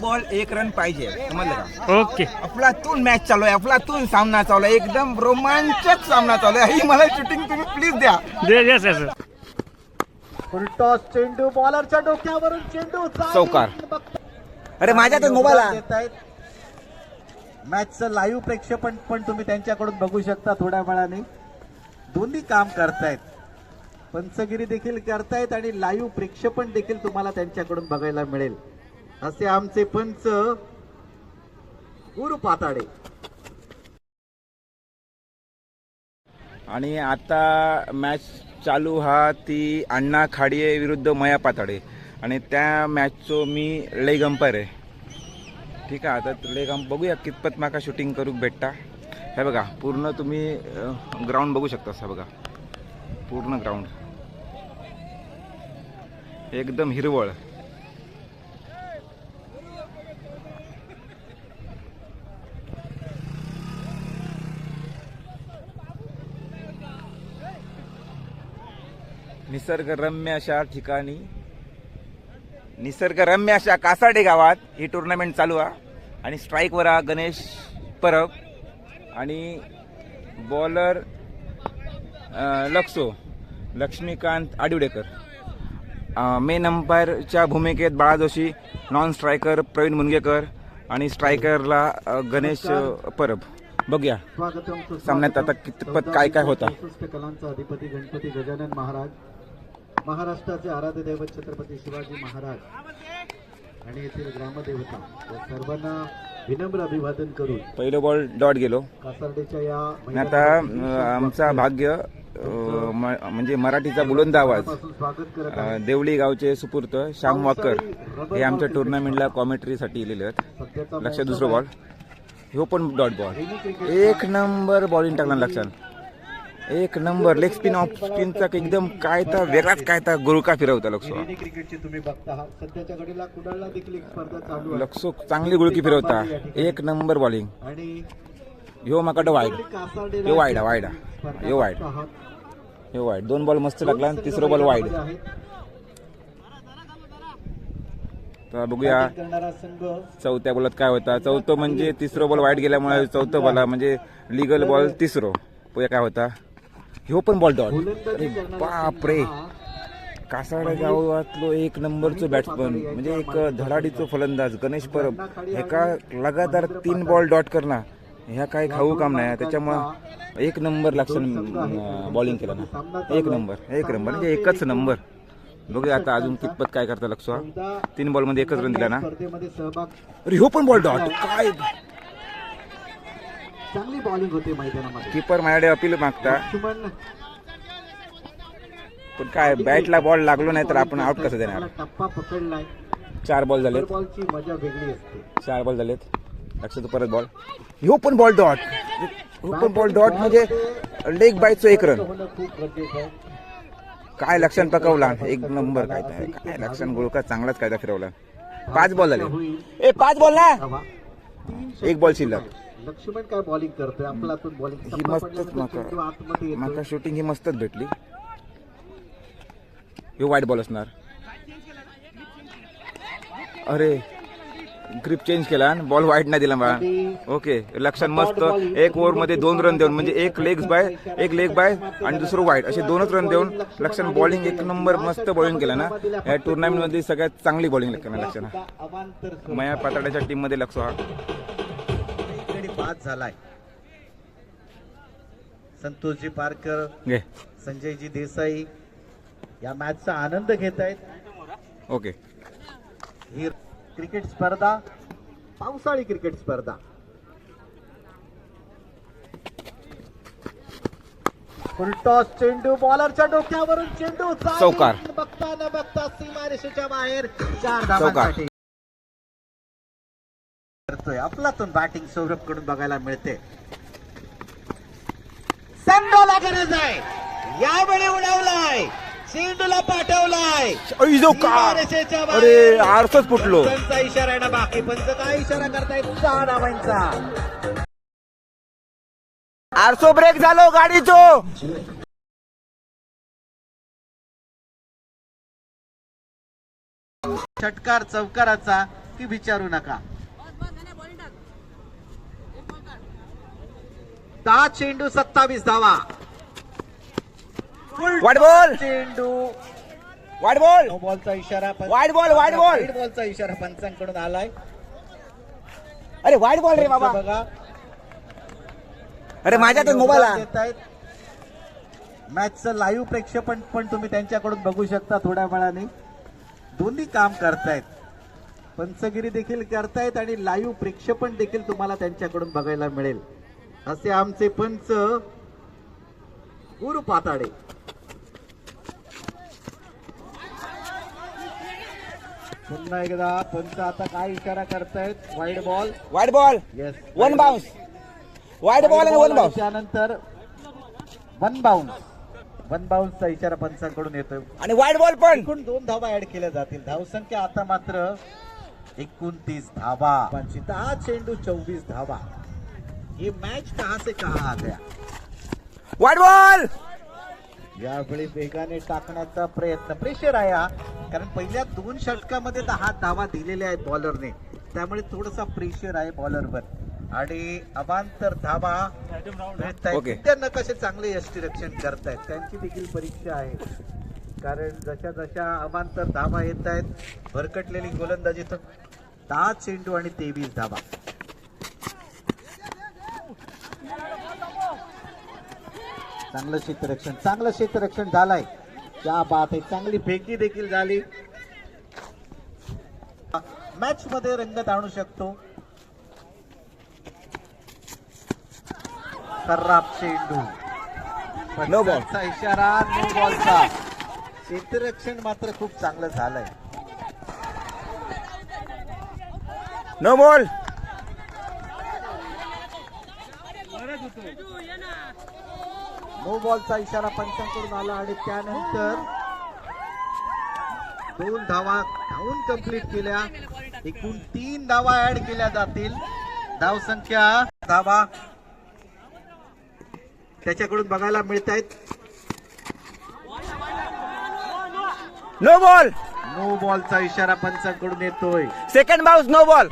Ball एक run पाहिजे समजलं का? ओके. अफलातून मॅच चालू आहे अफलातून सामना चालू आहे एकदम रोमांचक सामना चालू आहे. ही मला शूटिंग तुम्ही प्लीज द्या. दे येस येस फुलटॉस चेंडू बॉलरच्या डोक्यावरून चेंडू जाईल. चौकार. अरे माझ्या तर मोबाईल आहे. मॅचचं लाईव्ह प्रेक्षेपण पण तुम्ही त्यांच्याकडून बघू शकता थोड्या वेळाने. दोन्ही काम करतायत. पंचगिरी देखील करतायत आणि लाईव्ह प्रेक्षेपण देखील तुम्हाला त्यांच्याकडून बघायला मिळेल. असे आमचे पंच गुरु पाताडे. आणि आता मॅच चालू हा ती अण्णा खाडिये विरुद्ध मया पाताडे. आणि त्या मॅचचो मी लेग अंपायर आहे. ठीक आहे आता लेग अंप बघूया कितपत माका शूटिंग करूक भेटता. हे बघा पूर्ण तुम्ही ग्राउंड बघू शकता असं बघा. पूर्ण ग्राउंड एकदम हिरवळ. निसर्गरम्य अशा ठिकाणी निसर्गरम्य अशा कासाडे गावात ही टुर्नामेंट चालू आहे. आणि स्ट्राईकवर हा गणेश परब. आणि बॉलर लक्सो लक्ष्मीकांत आडिवडेकर. मेन अंपायरच्या भूमिकेत बाळा जोशी नॉन स्ट्रायकर प्रवीण मुनगेकर आणि स्ट्रायकरला गणेश परब. बघूया. सामन्यात आता कितपत काय काय होता? अधिपती गणपती गजानन महाराज. महाराष्ट्राचे आराध्य दैवत छत्रपती शिवाजी महाराज आणि येथील ग्रामदेवता या सर्वांना विनम्र अभिवादन करून पहिलं बॉल डॉट गेलो. कासार्डेच्या या आता आमचा भाग्य म्हणजे मराठीचा बुलंद आवाज. देवळी गावचे सुपूर्त श्याम वाकर हे आमच्या टुर्नामेंटला कॉमेंट्रीसाठी इलेले आहेत. लक्षात दुसरं बॉल ह्यो पण डॉट बॉल एक नंबर बॉलिंग टाकला लक्षात एक नंबर लेग स्पिन ऑफ स्पिनचा एकदम काय तर वेगळाच काय तर गुरुका फिरवता लक्ष आहे? लक्ष चांगली गुळकी फिरवता. एक नंबर बॉलिंग ह्यो माका वाईड कासार्डेला ह्यो वाईडा वाईडा स्पर्धा ह्यो वाईड बघता आहात. ह्यो वाईड दोन बॉल मस्त लागला आणि तिसरा बॉल वाईड. तर बघूया. चौथ्या बॉलात काय होता? चौथं म्हणजे तिसरं बॉल वाईट गेल्यामुळे चौथं बॉल म्हणजे लिगल बॉल तिसरं. पुया काय होता? ह्यो पण बॉल डॉट करणारा बाप रे. हा. कासाडे गावातलो एक नंबरचो बॅट्समन म्हणजे एक धडाडीचो फलंदाज गणेश परब. एका लगातार तीन बॉल डॉट करणं ह्या काय खाऊ काम नाही त्याच्यामुळं एक नंबर लक्षण बॉलिंग केलं ना. एक नंबर एक नंबर म्हणजे एकच नंबर बघूया आता अजून कितपत काय करता लक्ष. तीन बॉलमध्ये एकच रन दिला ना. अरे ह्यो पण बॉल डॉट काय? चांगली बॉलिंग होते मैदानामध्ये. किपर माझ्याकडे अपील मागता. लक्ष्मण पण काय बॅटला बॉल लागलो नाही तर आपण आउट कसं देणार? त्याला टप्पा पकडलाय. चार बॉल झालेत. बॉलची मजा वेगळी असते. चार बॉल झालेत. लक्षात परत बॉल ह्यो पण बॉल डॉट ह्यो पण बॉल डॉट म्हणजे लेग बायचं एक रन होणं खूप गरजेचं आहे काय लक्षण पकवला एक नंबर काय ते. काय लक्षण? गोळका चांगलाच कायदा फिरवला. पाच बॉल झाले. होईल ए पाच बॉल ना? हवा. तीन एक बॉल शिल्लक. लक्ष्मण काय बॉलिंग करतोय? आपलातून बॉलिंग ही मस्तच माका आतमध्ये येतोय. माका शूटिंग ही मस्तच भेटली. ह्यो वाईट बॉल असणार. अरे ग्रिप चेंज केला आणि बॉल वाईट नाही दिला बा ओके लक्षात मस्त. एक ओव्हरमध्ये दोन रन देऊन म्हणजे एक लेग बाय एक लेग बाय आणि दुसरं वाईट. असे दोनच रन देऊन लक्षण बॉलिंग एक नंबर मस्त बॉलिंग केला ना. या टुर्नामेंटमध्ये सगळ्यात चांगली बॉलिंग केला लक्षण अवांतर मया पाताड्याच्या टीममध्ये लक्ष हा. बाद झालाय संतोषजी पारकर घे संजयजी देसाई या मॅचचा आनंद घेत आहेत ओके ही क्रिकेट स्पर्धा पावसाळी क्रिकेट स्पर्धा फुलटॉस चेंडू बॉलरच्या डोक्यावरून चेंडू जाईल. चौकार. बघता न बघता सीमारेषेच्या बाहेर चार. धावांसाठी करतोय. आपलातून बॅटिंग सौरभकडून बघायला मिळते. संडोला गरज आहे. यावेळी उडवलाय. चेंडूला पाठवलाय. का. अरे आरसच फुटलो. पंचांचा इशारा आहे ना बाकी पंच काय इशारा करतायत सहा धावांचा आरसो ब्रेक झालो गाडीचो. षटकार चौकाराचा नक्की विचारू नका. दहा चेंडू सत्तावीस धावा वाईट बॉल चेंडू वाईट बॉल नो बॉलचा इशारा पण- वाईट बॉल, वाईट बॉल. बॉलचा इशारा पंचांकडून आलाय अरे वाईट बॉल रे बाबा बघा अरे माझ्यातच मोबाईल. देत आहेत मॅचचं लाईव्ह प्रेक्षेपण पण तुम्ही त्यांच्याकडून बघू शकता थोड्या वेळाने. दोन्ही काम करतायत. पंचगिरी देखील करतायत आणि लाईव्ह प्रेक्षेपण देखील तुम्हाला त्यांच्याकडून बघायला मिळेल. असे आमचे पंच गुरु पाताडे. पुन्हा एकदा पंच आता काय इशारा करतायत? Wide ball wide ball yes one bounce wide ball आणि वन बाउन्स त्यानंतर वन बाउन्स वन बाउन्सचा इशारा पंचांकडून येतोय. आणि वाईट बॉल पण. एकूण दोन धावा ऍड केल्या जातील. धावसंख्या आता मात्र एकोणतीस धावा. पंची दहा चेंडू चौवीस धावा. ये मॅच कहा से कहा आ गया? वाईट बॉल यावेळी वेगाने टाकण्याचा प्रयत्न. प्रेशर आहे हा. कारण पहिल्या दोन षटकामध्ये दहा धावा दिलेल्या आहेत बॉलरने त्यामुळे थोडासा प्रेशर आहे बॉलरवर आणि अवांतर धावा. त्यांना कसे चांगले यष्टीरक्षण करतायत? त्यांची देखील परीक्षा आहे. कारण जशा जशा अवांतर धावा येत आहेत भरकटलेली गोलंदाजी तर दहा चेंडू आणि तेवीस धावा. चांगलं क्षेत्ररक्षण चांगलं क्षेत्ररक्षण झालंय. त्या बात आहे चांगली फेकी देखील झाली. मॅच मध्ये रंगत आणू शकतो. खराब चेंडू. ball. पंचांचा इशारा नो बॉलचा क्षेत्ररक्षण मात्र खूप चांगलं झालंय. नो बॉल नो बॉलचा इशारा पंचांकडून आला आणि त्यानंतर दोन धावा धावून कंप्लीट केल्या. एकूण तीन धावा ऍड केल्या जातील. धावसंख्या धावा त्याच्याकडून बघायला मिळत आहेत नो बॉल नो बॉलचा इशारा पंचांकडून येतोय. Second bounce no ball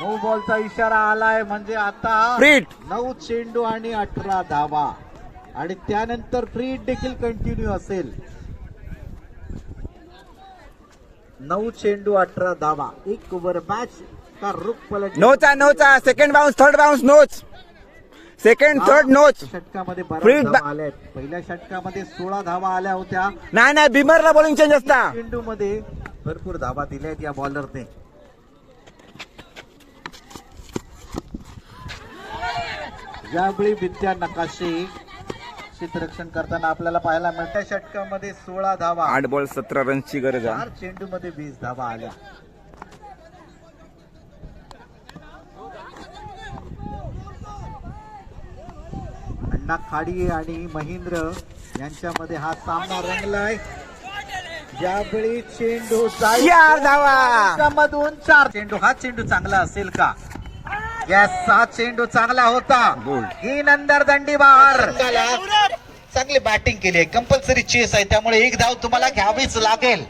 no बॉलचा इशारा आलाय म्हणजे आता नऊ चेंडू आणि अठरा धावा. आणि त्यानंतर फ्री देखील कंटिन्यू असेल. नऊ चेंडू अठरा धावा. एक ओव्हर मॅच का रुख पलट नोचा नोचा सेकंड बाउन्स थर्ड बाउन्स नोच. सेकंड थर्ड नोच. षटकामध्ये धावा आल्या. पहिल्या षटकामध्ये सोळा धावा आल्या होत्या. नाही नाही बिमरला बॉलिंग चेंज असता. चेंडू मध्ये भरपूर धावा दिल्या आहेत या बॉलरने यावेळी विद्या नकाशे क्षेत्ररक्षण करताना आपल्याला पाहायला मिळतं. षटकामध्ये सोळा धावा. आठ बॉल सतरा रनची गरज आहे. चार चेंडू मध्ये वीस धावा आल्या. अण्णा खाडी आणि महेंद्र यांच्यामध्ये हा सामना रंगलाय. यावेळी चेंडू. चार धावा! मधून चार चेंडू. हा चेंडू चांगला असेल का? यस हा चेंडू चांगला होता. ही नंतर दंडी बाहेर चांगली बॅटिंग केली आहे. कंपल्सरी चेस आहे. त्यामुळे एक धाव तुम्हाला घ्यावीच लागेल.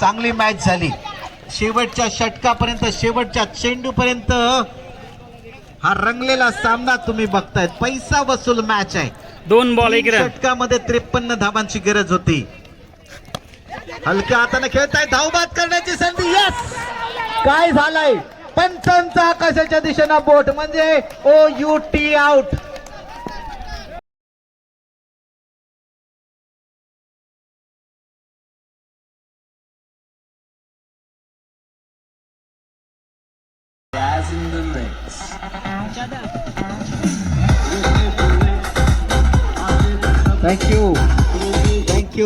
चांगली मॅच झाली. शेवटच्या षटकापर्यंत शेवटच्या चेंडू पर्यंत हा रंगलेला सामना तुम्ही बघतायत. पैसा वसूल मॅच आहे. दोन बॉल एक षटकामध्ये त्रेपन्न धावांची गरज होती. हलक्या हाताने खेळताय धावबाद करण्याची संधी यस काय झालंय? पंचांचा आकाशाच्या दिशेनं बोट म्हणजे O U T out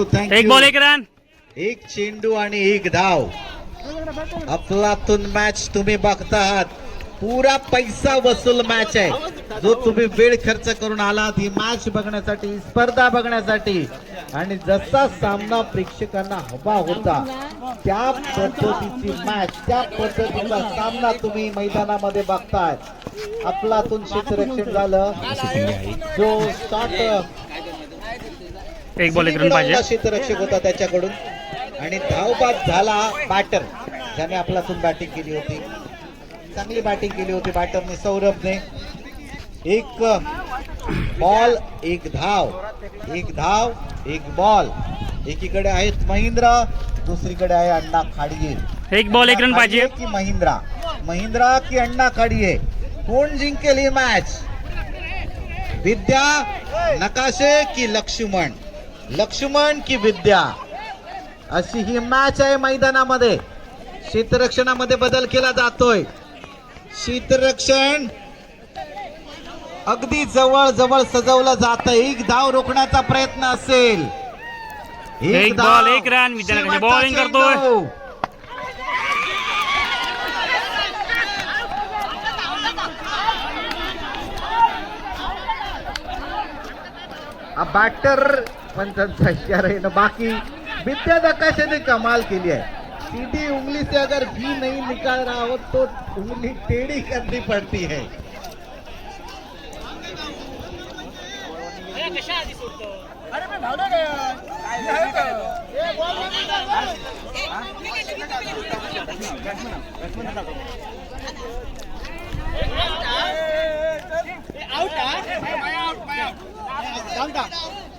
thank you thank you एक बॉल एक रन एक चेंडू आणि एक धाव. अफलातून मॅच तुम्ही बघतात पुरा पैसा वसूल मॅच आहे. जो तुम्ही वेळ खर्च करून आलात ही मॅच बघण्यासाठी स्पर्धा बघण्यासाठी. आणि जसा सामना प्रेक्षकांना हवा होता त्या पद्धतीची मॅच त्या पद्धतीचा सामना तुम्ही मैदानामध्ये बघताय. अफलातून क्षेत्ररक्षण झालं. जो शॉट एक बॉल एक रन पाहिजे क्षेत्ररक्षक होता त्याच्याकडून. आणि धावबाद झाला बॅटर ज्याने आपल्यातून बॅटिंग केली होती. चांगली बॅटिंग केली होती बॅटरने सौरभने. एक बॉल एक धाव. एक धाव एक बॉल एकीकडे आहेत महिंद्रा दुसरीकडे आहे अण्णा खाडगे. एक बॉल एक रन पाहिजे. की महिंद्रा? महिंद्रा की अण्णा खाडगे? कोण जिंकेल ही मॅच विद्या नकाशे की लक्ष्मण? लक्ष्मण की विद्या अशी ही मॅच आहे मैदानामध्ये शीतरक्षणामध्ये बदल केला जातोय शीतरक्षण अगदी जवळ जवळ सजवलं जात एक धाव रोखण्याचा प्रयत्न असेल एक धाव. बॉल, एक रन. bowling करतोय. बॅटर पण त्यांचा इशारा ना बाकी विद्या नकाशे ने कमाल केली आहे सीधी उंगली से अगर घी नहीं निकाल रहा हो तो उंगली टेढ़ी करनी पड़ती है बॉल एक रन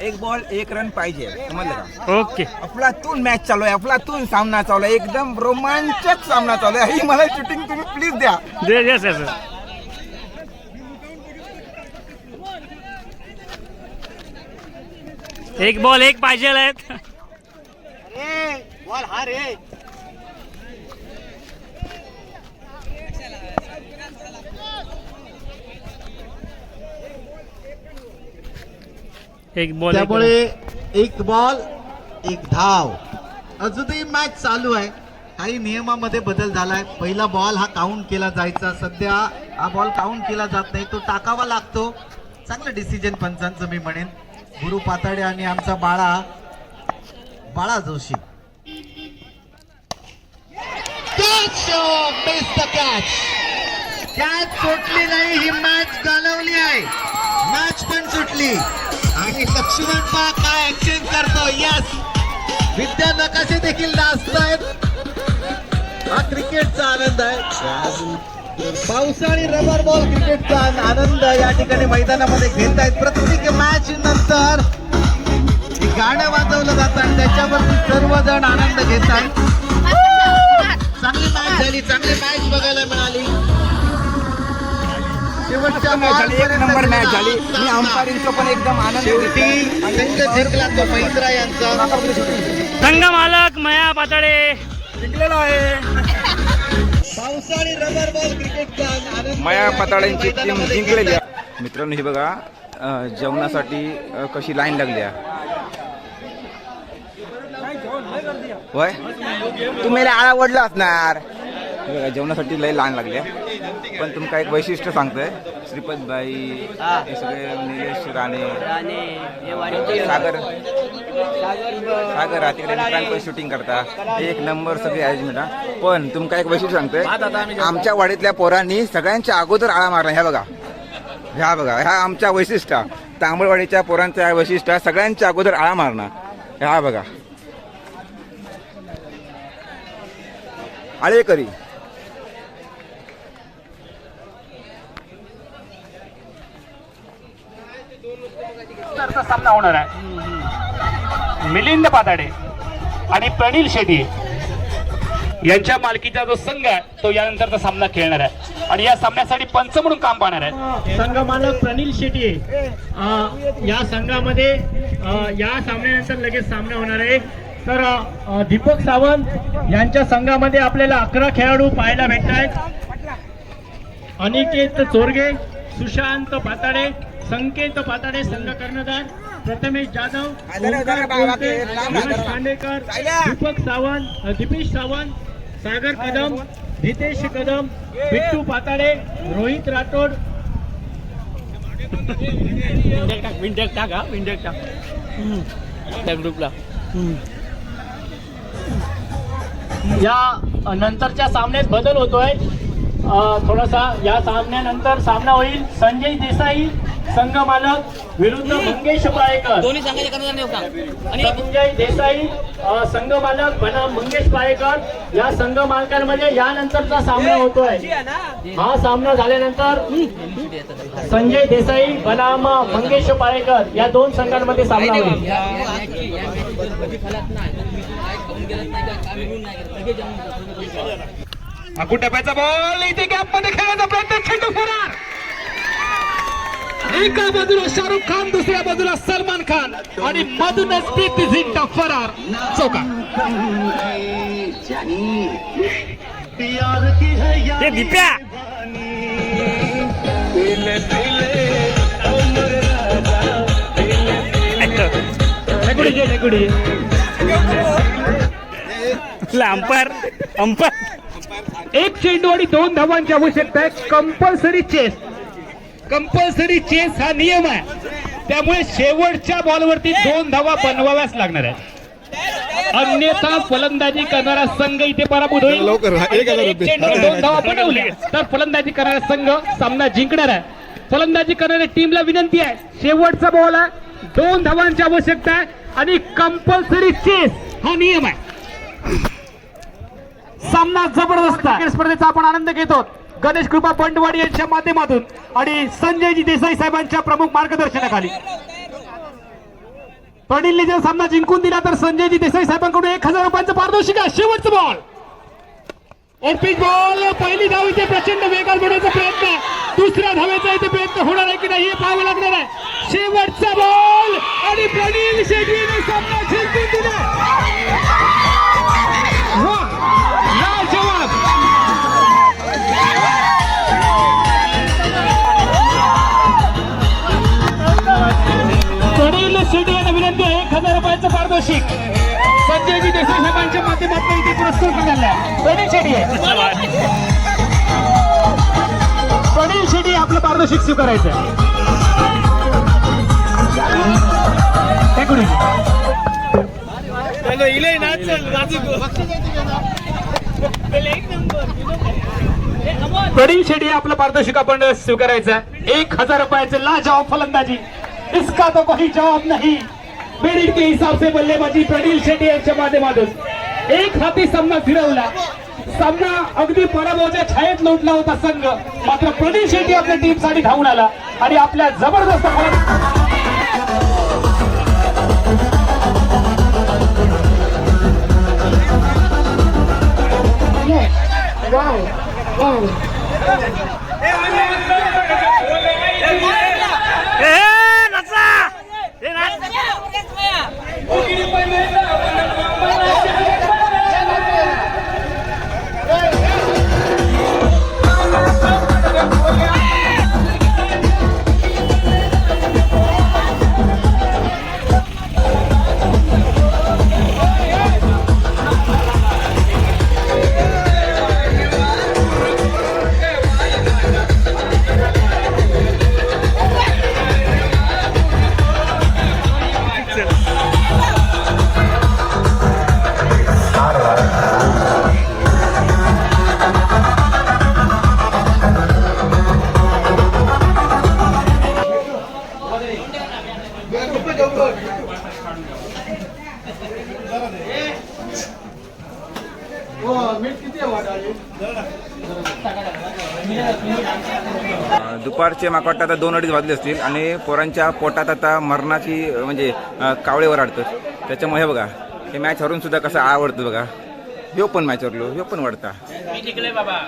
एक बॉल एक रन पाहिजे. समजलं का? ओके. अफलातून मॅच चालू आहे अफलातून सामना चालू आहे एकदम रोमांचक सामना चालू आहे. ही मला शूटिंग तुम्ही प्लीज द्या. दे येस येस एक बॉल एक पाहिजे आहेत. एक बॉल त्यामुळे एक बॉल एक धाव. अजूनही मॅच चालू आहे. काही नियमामध्ये बदल झालाय. पहिला बॉल हा काउंट केला जायचा. सध्या हा बॉल काउंट केला जात नाही. तो टाकावा लागतो. चांगलं डिसिजन पंचांचं मी म्हणेन. गुरु पाताडे आणि आमचा बाळा बाळा जोशी. कॅच कॅच सुटली नाही ही मॅच घालवली आहे. मॅच पण सुटली. आणि लक्ष्मण पा काय ऍक्शन करतो? यस विद्या नकाशे देखील नाचतायत हा क्रिकेटचा आनंद आहे. पावसाळी रबर बॉल क्रिकेटचा आनंद या ठिकाणी मैदानामध्ये घेत आहेत प्रत्येक मॅच नंतर गाणं वाजवलं जातं आणि त्याच्यावरती सर्वजण आनंद घेत आहेत चांगली मॅच झाली. चांगली मॅच बघायला मिळाली. शेवटच्या एक नंबर मॅच झाली. मी अंपायरिंगचं पण एकदम आनंद शेवटी संघ जिंकला तो महिंद्रा यांचा. संघ मालक मया पाताडे जिंकलेला आहे. पावसाळी रबर बॉल क्रिकेटचा माया पाताळ्यांची टीम जिंकलेली आहे. मित्रांनो ही बघा जेवणासाठी कशी लाईन लागली आहे. होय? तुम्ही आळा वडला असणार. बघा, जेवणासाठी लय लाईन लागली आहे. पण तुमका एक वैशिष्ट्य सांगतोय. श्रीपत बाई हे सगळे निलेश राणे. सागर. सागर हा तिकडे मित्रांकडे शूटिंग करता. एक नंबर सगळी अरेंजमेंट हा. पण तुमका एक वैशिष्ट्य सांगतोय. आमच्या वाडीतल्या पोरांनी सगळ्यांच्या अगोदर आळा मारला. ह्या बघा. ह्या बघा. ह्या आमच्या वैशिष्ट्य. तांबडवाडीच्या पोरांचं ह्या वैशिष्ट्य सगळ्यांच्या अगोदर आळा मारणं. ह्या बघा. आळेकरी. नंतरचा सामना होणार आहे. मिलिंद पाताडे आणि प्रणील शेट्टी यांच्या मालकीचा जो संघ आहे तो यानंतरचा सामना खेळणार आहे. आणि या सामन्यासाठी पंच म्हणून काम पाहणार आहे. संघ मालक प्रनिल शेट्टी. या संघामध्ये या सामन्यानंतर लगेच सामना होणार आहे. तर दीपक सावंत यांच्या संघामध्ये आपल्याला अकरा खेळाडू पाहायला भेटत आहेत अनिकेत चोरगे सुशांत पाताडे संकेत पाताडे संघ कर्णधार प्रथमेश जाधव खांडेकर दीपक सावंत दीपेश सावंत सागर कदम रितेश कदम बिट्टू पाताडे रोहित राठोड. विंटर टाक हा विंटर टाक त्या ग्रुपला या नंतरच्या सामन्यात बदल होतोय. थोडासा या सामन्यानंतर सामना होईल. संजय देसाई संघ मालक विरुद्ध मंगेश पाळेकर. दोन्ही सांगायचे करणार नाही का आणि संजय देसाई संघ मालक बनाम मंगेश पाळेकर या संघ मालकांमध्ये यानंतरचा सामना होतोय. हा सामना झाल्यानंतर संजय देसाई बनाम मंगेश पाळेकर या दोन संघांमध्ये सामना होईल. अकू टप्प्याचा बॉल इथे गॅपमध्ये खेळण्याचा प्रयत्न चेंडू फरार. एका बाजूला शाहरुख खान दुसऱ्या बाजूला सलमान खान आणि मधूनच प्रीती झिंटा फरार. चौका ते दिप्या. अंपर अंपर एक चेंडू आणि दोन धावांची आवश्यकता आहे. कंपल्सरी चेस कंपल्सरी चेस हा नियम आहे. त्यामुळे शेवटच्या बॉलवरती दोन धावा बनवाव्याच लागणार आहेत. अन्यथा फलंदाजी करणारा संघ इथे पराभूत होईल. दोन धावा बनवल्या तर फलंदाजी करणारा संघ सामना जिंकणार आहे. फलंदाजी करणाऱ्या टीमला विनंती आहे शेवटचा बॉल आहे. दोन धावांची आवश्यकता आहे आणि कंपल्सरी चेस हा नियम आहे. सामना जबरदस्त स्पर्धेचा आपण आनंद घेतो. गणेश कृपा बंडवाडी यांच्या माध्यमातून आणि संजयजी देसाई साहेबांच्या प्रमुख मार्गदर्शनाखाली. प्रणिलने जर सामना जिंकून दिला तर संजयजी देसाई साहेबांकडून एक हजार रुपयांचं पारितोषिक आहे. शेवटचं बॉल और बॉल पहिली धाव इथे प्रचंड वेगात घेण्याचा प्रयत्न. दुसऱ्या धावेचा इथे प्रयत्न होणार आहे की नाही हे पाहावं लागणार आहे. शेवटचा बॉल आणि प्रणिल शेट्टीने सामना जिंकून दिला. शेट्टी यांना विनंती आहे एक हजार रुपयाचं पारितोषिक संजयजी देसाई साहेबांच्या माध्यमातून इथे पुरस्कार आला प्रनिल शेट्टी आहे. प्रनिल शेट्टी आपलं पारितोषिक स्वीकारायचं. Thank you. प्रदीप शेट्टी आपलं पारितोषिक आपण स्वीकारायचं एक हजार रुपयाचे लाजवाब फलंदाजी. इसका तो कोई जवाब नहीं। मेरिट के हिसाब से बल्लेबाजी प्रनिल शेट्टी यांच्या माध्यमातून। एक हाती सामना फिरवला। सामना अगदी पराभवाच्या छायेत लोटला होता संघ. मात्र प्रनिल शेट्टी आपल्या टीमसाठी धावून आला आणि आपल्या जबरदस्त फलंदाजी दुपारचे माका वाटतं आता दोन अडीच वाजले असतील आणि पोरांच्या पोटात आता मरणाची म्हणजे कावळे ओरडतात त्याच्यामुळे हे बघा हे मॅच हरून सुद्धा कसं आवडतं बघा. ह्यो पण मॅच हरलो ह्यो पण वाढता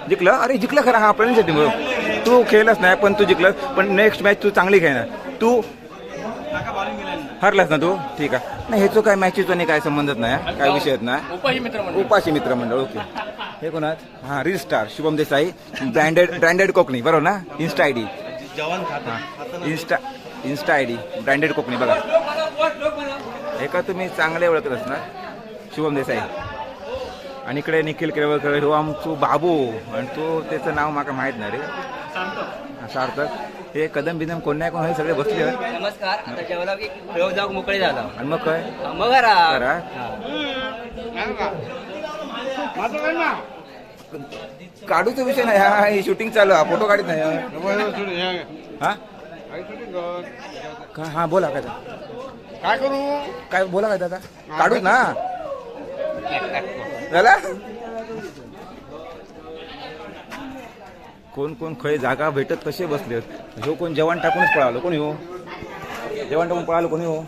जिंकलं? अरे जिंकलं खरं हा आपल्यासाठी मग तू खेळलाच नाही पण तू जिंकलं पण नेक्स्ट मॅच तू चांगली खेळणार. तू हरलास ना तू? ठीक आहे. नाही ह्याचं काय मॅचेसचं नाही काय संबंधच नाही काय विषयच नाही. उपाही मित्र उपाशी मित्रमंडळ ओके. हे कोणात हा reel star Shubham Desai. Branded branded Konkani बरोबर ना? Insta I D insta insta I D branded Konkani बघा. हे का तुम्ही चांगले ओळखत असणार शुभम देसाई. आणि इकडे निखिल केळवळकर हो आमचो बाबू आणि तो त्याचं नाव माका माहीत नाही रे. सार्थक. हे कदम बिदम कोण नाही कोण हे सगळे बसले. नमस्कार. आता जेवला की प्रयोग जाऊ मोकळे झाला. आणि मग काय? मग करा. करा. काढूचा विषय नाही हा हे शूटिंग चालू हा फोटो काढत नाही हा. का हा बोला काय काय करू? काय बोला काय दादा. काढू ना. झाला कोण कोण खय जागा भेटत कसे बसले? ह्यो कोण जेवण टाकूनच पळालो कोणी हो जेवण टाकून पळालो कोणी हो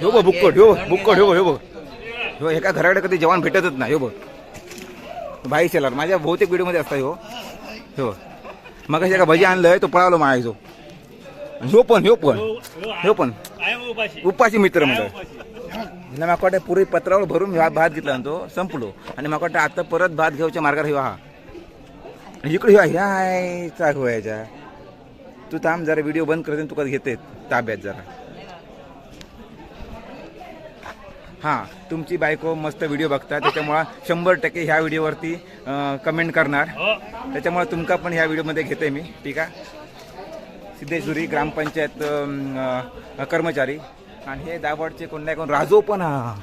ह्यो बघ बुक्कट ह्यो बुक्कट ह्यो ह्यो बघ. हो एका घराकडे कधी जेवण भेटतच नाही हो बघ. भाई शेलार माझ्या बहुतेक व्हिडिओमध्ये असता हो हो मग एका भजी आणलंय तो पळालो जो ह्यो पण ह्यो पण. ह्यो पण. उपाशी मित्र म्हणजे हिला माका वाटतं पुरी पत्रावर भरून भा- भात घेतला तो संपलो. आणि माका वाटतं आता परत भात घेऊच्या मार्गावर ह्यो हा. इकडे ह्यो ह्या आहे चाक व्हायच्या तू थांब जरा व्हिडिओ बंद करते तुका घेते ताब्यात जरा. हां तुमची बायको मस्त व्हिडिओ बघता त्याच्यामुळं शंभर टक्के ह्या व्हिडिओवरती कमेंट करणार. त्याच्यामुळे तुमका पण ह्या व्हिडिओमध्ये घेते मी ठीक आहे? सिद्धेश्वरी ग्रामपंचायत कर्मचारी. आणि हे दाभडचे कोण नाही कोण राजो पण हा.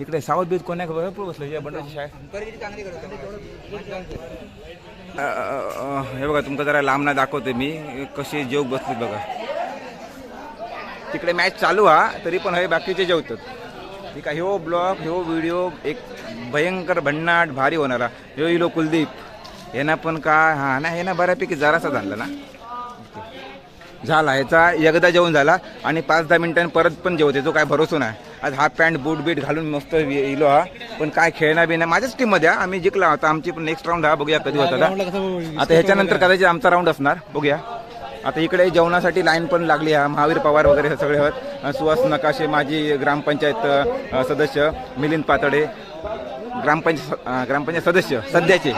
इकडे सावध बीज कोण नाही भरपूर बसलं या बंडाची हे बघा तुमका जरा लांबना दाखवते मी कशी जेव बसली बघा. तिकडे मॅच चालू हा तरी पण हे बाकीचे जेवतात. ठीक आहे ह्यो ब्लॉग ह्यो व्हिडिओ एक भयंकर भन्नाट भारी होणारा. ह्यो इलो कुलदीप. यांना पण काय हा ना हे ना बऱ्यापैकी जरासा झाला ना? झाला ह्याचा एकदा जेवण झाला आणि पाच दहा मिनिटांनी परत पण जेवते तो काय भरोसा नाही. आज हाफ पॅन्ट बूट बीट घालून मस्त इलो हा. पण काय खेळणार बी नाही माझ्याच टीममध्ये हा. आम्ही जिंकला होता आमची पण नेक्स्ट राऊंड हा बघूया कधी होता. आता ह्याच्यानंतर कदाचित आमचा राऊंड असणार बघूया. आता इकडे जेवणासाठी लाईन पण लागली आहे. महावीर पवार वगैरे हे सगळे आहेत. सुहास नकाशे माजी ग्रामपंचायत सदस्य मिलिंद पातडे ग्रामपंचायत ग्रामपंचायत सदस्य सध्याचे.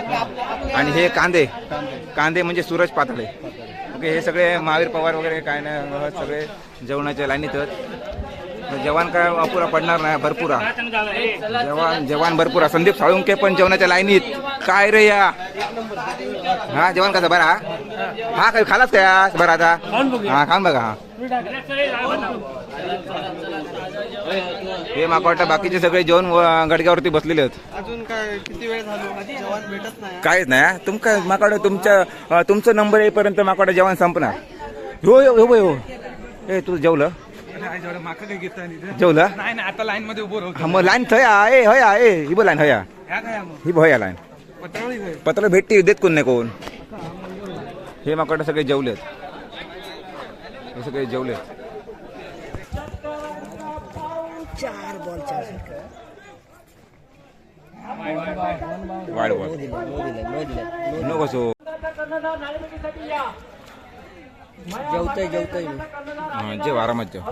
आणि हे कांदे. कांदे म्हणजे सूरज पातळे. ओके हे सगळे महावीर पवार वगैरे काय नाही सगळे जेवणाच्या लाईनीत आहेत. जवान काय अपुरा पडणार नाही भरपूर. जवान जवान भरपूर. संदीप साळुंके पण जेवणाच्या लाईनीत. काय रे या? हा जेवण कसं बरा हा? काय खालाच काय आज? बरं आता. हा खाऊन बघा हा. हे वाटतं बाकीचे सगळे जेवण व- गडग्यावरती बसलेले आहेत. अजून काय किती वेळ झालो? जेवण भेटत नाही. काहीच नाही तुमका माका वाटतं तुमच्या तुमचा नंबर येईपर्यंत माका वाटतं जेवण संपणार. हो हो हो हो ए तू जेवलं? माका काही घेता नाही जेवलं? नाही नाही आता लाईन मध्ये उभं हा मग लाईन थया आहे हया आहे. ही बो लाईन हया ह्या काय मग? ही भया लाईन पत्रावळी काय? पत्र भेटते देत कोण नाही कोण. हे माका वाटतं सगळे जेवलेत. हे सगळे जेवलेत. वाढ वाढ. नको सो. जेवतोय जेवतोय जेव आरामात जेव.